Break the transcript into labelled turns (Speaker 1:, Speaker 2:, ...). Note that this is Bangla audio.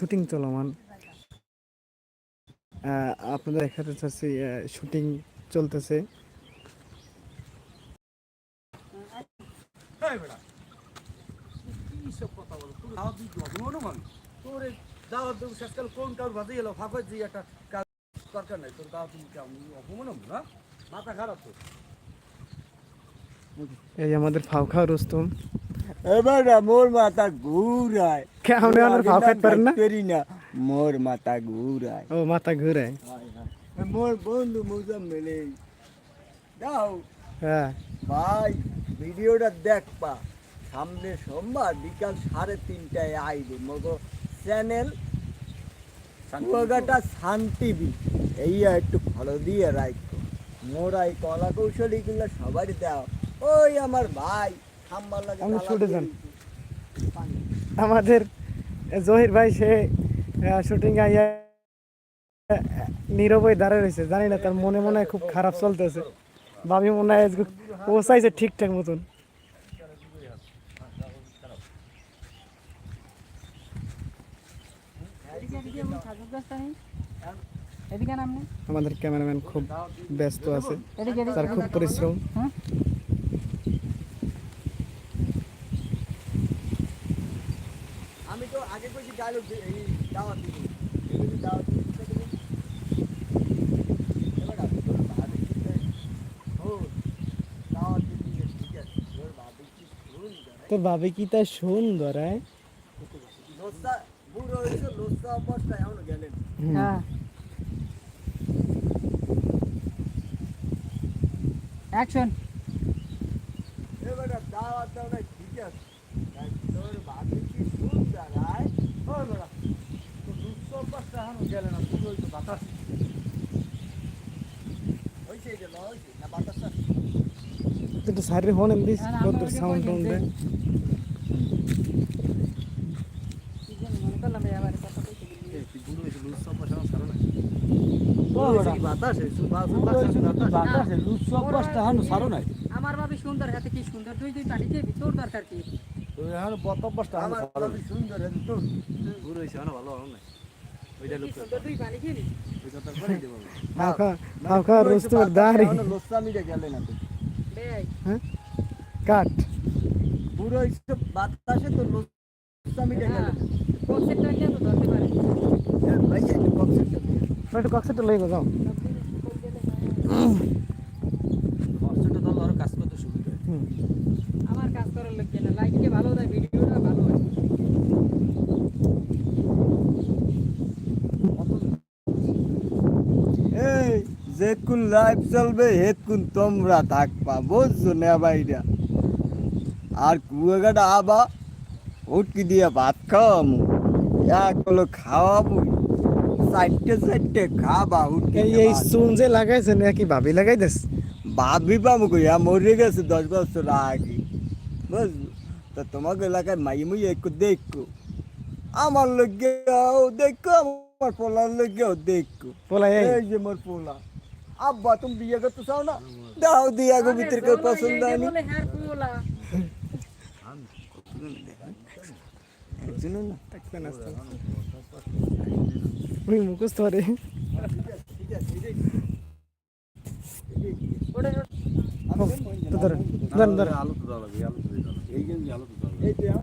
Speaker 1: শুটিং চলমান। আপনাদের দেখাতে চাচ্ছি শুটিং চলতেছে।
Speaker 2: দরকার নাই। তোর দাওয়াত দিতে আমি অপমান না? মাথা খারাপ তো।
Speaker 1: এই আমাদের ফাউখা রুস্তম।
Speaker 3: এবার মোর মাথা ঘুরায়।
Speaker 1: কে আপনি আমার ফাউ খাইতে পারেন না?
Speaker 3: না মোর মাথা ঘুরায়।
Speaker 1: ও মাথা ঘুরে
Speaker 3: মোর বন্ধু মুজাম্মেলে দাও।
Speaker 1: হ্যাঁ।
Speaker 3: ভাই ভিডিওটা দেখ পা। সামনে সোমবার বিকাল সাড়ে তিনটায় আইবে মগো চ্যানেল কুয়াঘাটা সান টিভি। এই একটু ভালো দিয়ে রাখো মোরা এই কলা কৌশলীগুলো সবারই দাও ওই আমার ভাই।
Speaker 1: আপনি ছুটে যান। আমাদের জহির ভাই সে শুটিং আইয়া নীরবই দাঁড়িয়ে রয়েছে। জানি না তার মনে মনে খুব খারাপ চলতেছে। ভাবি মনে হয় আজকে পৌঁছাইছে ঠিকঠাক মতন। আমাদের ক্যামেরাম্যান খুব ব্যস্ত আছে। তার খুব পরিশ্রম
Speaker 3: আমি তো আগে কইছি ডায়লগ এই দাওয়াত দিব এই দাওয়াত দিতে দেব এবার আমি তোর ভাবি কি ও দাওয়াত দিতে ঠিক আছে তোর ভাবি কি শুন
Speaker 1: তোর ভাবি কি তাই সুন্দর হ্যাঁ
Speaker 3: লোসা বুড়ো হয়েছে লোসা অবস্থায় এখনও গেলেন
Speaker 4: হ্যাঁ অ্যাকশন
Speaker 3: এবার দাওয়াত দাও না ঠিক আছে তাই তোর ভাবি কি
Speaker 1: একটু সাইডে হন এমনি কত সাউন্ড টাউন্ড দেয়।
Speaker 4: মনে আমার ভাবি সুন্দর হাতে কি সুন্দর তুই তুই পাঠিয়ে দিবি তোর দরকার কি?
Speaker 2: তুই এখন বত
Speaker 3: ভাবি সুন্দর
Speaker 2: বুড়ো হয়েছে এখনও ভালো হলো নাই
Speaker 1: কাট
Speaker 3: বুড়ো হয়েছে বাতাসে তো লোসা মিটে গেলে না।
Speaker 4: কনসেপ্টটা নিয়ে তো ধরতে পারে
Speaker 3: ভাই একটু কনসেপ্ট
Speaker 1: একটু কক্সেটটা লই যাও।
Speaker 4: আমার কাজ করার লোক না লাইটকে ভালো দেয় ভিডিওটা ভালো হয়।
Speaker 3: এই যেকুন লাইভ চলবে হেকুন তোমরা থাকবা বুঝছ না বাইরা আর কুয়াগাটা আবা উটকি দিয়ে ভাত খাওয়ামু। এক হলো খাওয়াবো চারটে চারটে খাবা উটকি
Speaker 1: এই এই চুন যে লাগাইছে নাকি ভাবি লাগাই দেস
Speaker 3: ভাবি পাবো কইয়া মরে গেছে দশ বছর আগে বুঝলো তো তোমাকে এলাকায় মাই মুই একটু দেখো আমার লগেও দেখো আমার পোলার লগেও দেখো
Speaker 1: পোলাই এই
Speaker 3: এই যে মোর পোলা আব্বা তুমি বিয়ে করতে চাও না দাও দিয়া গো ভিতরে কেউ পছন্দ হয়নি
Speaker 4: বলে হ্যাঁ পোলা
Speaker 3: একজনও না
Speaker 1: থাকবেন আস্তে ওই মুখস্থ রে
Speaker 4: ওটা
Speaker 1: তো ধরেন ধরেন ধরেন
Speaker 2: আলো তো দাঁড়াবে আলু আলো তো দাঁড়াবে।
Speaker 3: এই যে
Speaker 2: আলু তো দাঁড়াবে।
Speaker 3: এই তো আমরা।